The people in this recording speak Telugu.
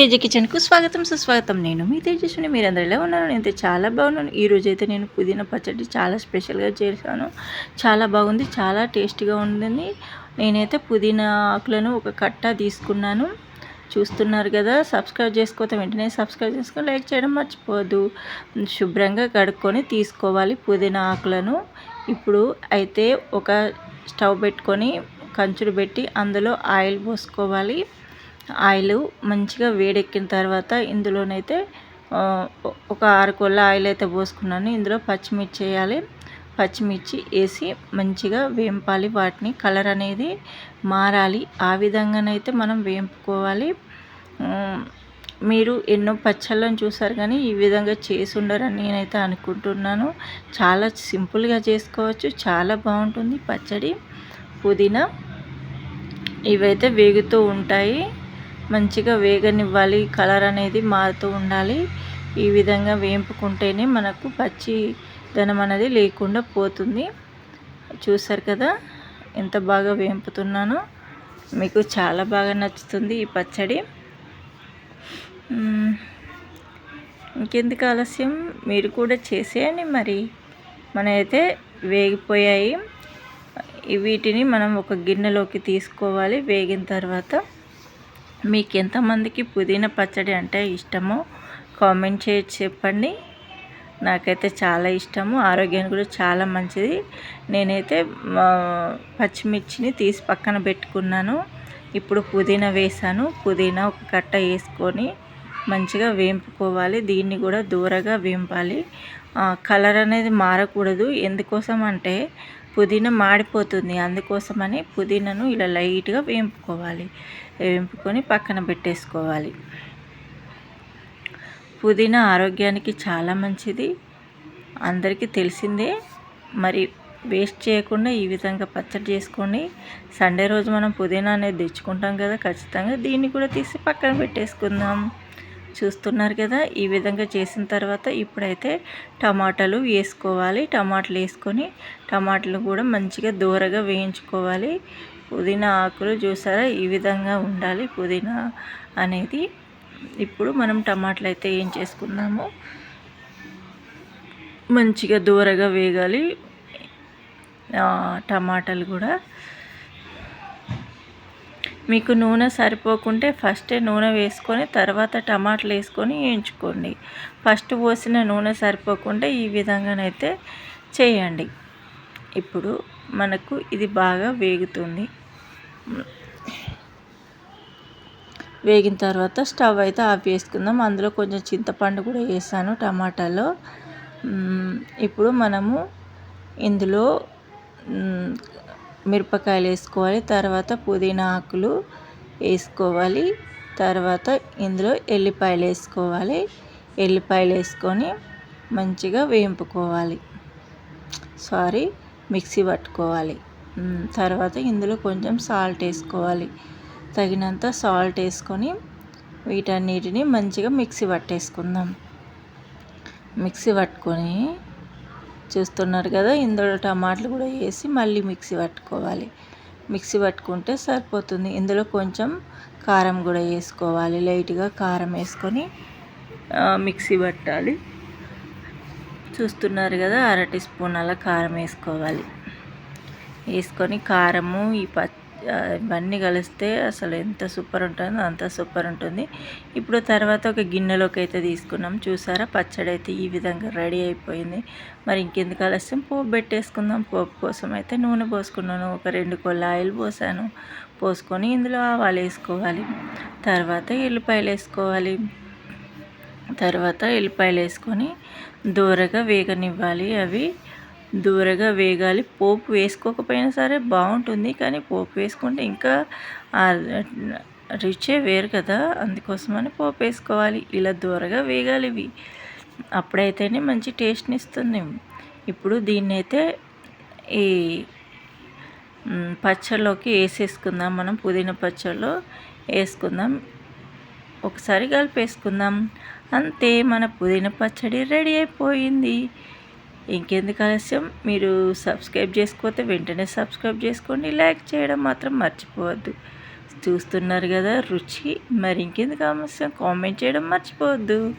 తేజ కిచెన్కు స్వాగతం సుస్వాగతం. నేను మీ తేజస్విని మీరు అందరూ ఎలా నేను అయితే చాలా బాగున్నాను. ఈ రోజు అయితే నేను పుదీనా పచ్చడి చాలా స్పెషల్గా చేశాను. చాలా బాగుంది చాలా టేస్టీగా ఉండింది. నేనైతే పుదీనా ఆకులను ఒక కట్ట తీసుకున్నాను. చూస్తున్నారు కదా సబ్స్క్రైబ్ చేసుకోతే వెంటనే సబ్స్క్రైబ్ చేసుకొని లైక్ చేయడం మర్చిపోవద్దు. శుభ్రంగా కడుక్కొని తీసుకోవాలి పుదీనా ఆకులను. ఇప్పుడు అయితే ఒక స్టవ్ పెట్టుకొని కంచుడు పెట్టి అందులో ఆయిల్ పోసుకోవాలి. ఆయిల్ మంచిగా వేడెక్కిన తర్వాత ఇందులోనైతే ఒక ఆరు కొల్ల ఆయిల్ అయితే పోసుకున్నాను. ఇందులో పచ్చిమిర్చి వేయాలి. పచ్చిమిర్చి వేసి మంచిగా వేంపాలి. వాటిని కలర్ అనేది మారాలి. ఆ విధంగానైతే మనం వేంపుకోవాలి. మీరు ఎన్నో పచ్చళ్ళని చూసారు కానీ ఈ విధంగా చేసి ఉండరని నేనైతే అనుకుంటున్నాను. చాలా సింపుల్గా చేసుకోవచ్చు. చాలా బాగుంటుంది పచ్చడి. పుదీనా ఇవైతే వేగుతూ ఉంటాయి. మంచిగా వేగనివ్వాలి కలర్ అనేది మారుతూ ఉండాలి. ఈ విధంగా వేంపుకుంటేనే మనకు పచ్చి ధనం అనేది లేకుండా పోతుంది. చూసారు కదా ఎంత బాగా వేంపుతున్నానో. మీకు చాలా బాగా నచ్చుతుంది ఈ పచ్చడి. ఇంకెందుకు ఆలస్యం? మీరు కూడా చేసేయండి మరి. మనైతే వేగిపోయాయి. వీటిని మనం ఒక గిన్నెలోకి తీసుకోవాలి వేగిన తర్వాత. మీకు ఎంతమందికి పుదీనా పచ్చడి అంటే ఇష్టమో కామెంట్ చేసి చెప్పండి. నాకైతే చాలా ఇష్టము. ఆరోగ్యానికి కూడా చాలా మంచిది. నేనైతే పచ్చిమిర్చిని తీసి పక్కన పెట్టుకున్నాను. ఇప్పుడు పుదీనా వేసాను. పుదీనా ఒక కట్ట వేసుకొని మంచిగా వేంపుకోవాలి. దీన్ని కూడా దూరగా వేంపాలి. కలర్ అనేది మారకూడదు. ఎందుకోసం అంటే పుదీనా మాడిపోతుంది. అందుకోసమని పుదీనాను ఇలా లైట్గా వేంపుకోవాలి. వేంపుకొని పక్కన పెట్టేసుకోవాలి. పుదీనా ఆరోగ్యానికి చాలా మంచిది. అందరికీ తెలిసిందే. మరి వేస్ట్ చేయకుండా ఈ విధంగా పచ్చడి చేసుకోండి సండే రోజు మనం పుదీనా అనేది తెచ్చుకుంటాం కదా ఖచ్చితంగా దీన్ని కూడా తీసి పక్కన పెట్టేసుకుందాం. చూస్తున్నారు కదా ఈ విధంగా చేసిన తర్వాత ఇప్పుడైతే టమాటాలు వేసుకోవాలి. టమాటాలు వేసుకొని టమాటాలు కూడా మంచిగా దూరగా వేయించుకోవాలి. పుదీనా ఆకులు చూసారా ఈ విధంగా ఉండాలి పుదీనా అనేది. ఇప్పుడు మనం టమాటాలు అయితే ఏం చేసుకున్నాము మంచిగా దూరగా వేగాలి. టమాటాలు కూడా. మీకు నూనె సరిపోకుంటే ఫస్టే నూనె వేసుకొని తర్వాత టమాటాలు వేసుకొని వేయించుకోండి. ఫస్ట్ పోసిన నూనె సరిపోకుంటే ఈ విధంగానైతే చేయండి. ఇప్పుడు మనకు ఇది బాగా వేగుతుంది. వేగిన తర్వాత స్టవ్ అయితే ఆఫ్ చేసుకుందాం. అందులో కొంచెం చింతపండు కూడా వేసాను టమాటాలో. ఇప్పుడు మనము ఇందులో మిరపకాయలు వేసుకోవాలి తర్వాత పుదీనా ఆకులు వేసుకోవాలి తర్వాత ఇందులో ఎల్లిపాయలు వేసుకోవాలి. ఎల్లిపాయలు వేసుకొని మంచిగా వేయింపుకోవాలి. సారీ మిక్సీ పట్టుకోవాలి. తర్వాత ఇందులో కొంచెం సాల్ట్ వేసుకోవాలి. తగినంత సాల్ట్ వేసుకొని వీటన్నిటిని మంచిగా మిక్సీ పట్టేసుకుందాం. మిక్సీ పట్టుకొని చూస్తున్నారు కదా ఇందులో టమాటాలు కూడా వేసి మళ్ళీ మిక్సీ పట్టుకోవాలి. మిక్సీ పట్టుకుంటే సరిపోతుంది. ఇందులో కొంచెం కారం కూడా వేసుకోవాలి. లైట్గా కారం వేసుకొని మిక్సీ పట్టాలి. చూస్తున్నారు కదా అర టీ స్పూన్ అలా కారం వేసుకోవాలి. వేసుకొని కారము ఈ పచ్చి ఇవన్నీ కలిస్తే అసలు ఎంత సూపర్ ఉంటుందో అంత సూపర్ ఉంటుంది. ఇప్పుడు తర్వాత ఒక గిన్నెలోకి అయితే తీసుకున్నాం. చూసారా? పచ్చడి అయితే ఈ విధంగా రెడీ అయిపోయింది. మరి ఇంకెందుకు ఆలస్యం? పోపు పెట్టేసుకుందాం. పోపు కోసం అయితే నూనె పోసుకున్నాను. ఒక రెండు కొల్ల ఆయిల్ పోసాను. పోసుకొని ఇందులో ఆవాలు వేసుకోవాలి. తర్వాత ఎల్లిపాయలు వేసుకోవాలి. తర్వాత ఎల్లిపాయలు వేసుకొని దూరగా వేగనివ్వాలి అవి. దూరగా వేగాలి. పోపు వేసుకోకపోయినా సరే బాగుంటుంది. కానీ పోపు వేసుకుంటే ఇంకా రుచే వేరు కదా. అందుకోసమని పోపు వేసుకోవాలి. ఇలా దూరగా వేగాలి ఇవి. అప్పుడైతేనే మంచి టేస్ట్ని ఇస్తుంది. ఇప్పుడు దీన్ని అయితే ఈ పచ్చళ్ళలోకి వేసేసుకుందాం. మనం పుదీనా పచ్చళ్ళు వేసుకుందాం. ఒకసారి కలిపేసుకుందాం. అంతే మన పుదీనా పచ్చడి రెడీ అయిపోయింది. ఇంకెందుకు ఆలస్యం? మీరు సబ్స్క్రైబ్ చేసుకోతే వెంటనే సబ్స్క్రైబ్ చేసుకోండి. లైక్ చేయడం మాత్రం మర్చిపోవద్దు. చూస్తున్నారు కదా రుచి. మరి ఇంకెందుకు ఆలస్యం? కామెంట్ చేయడం మర్చిపోవద్దు.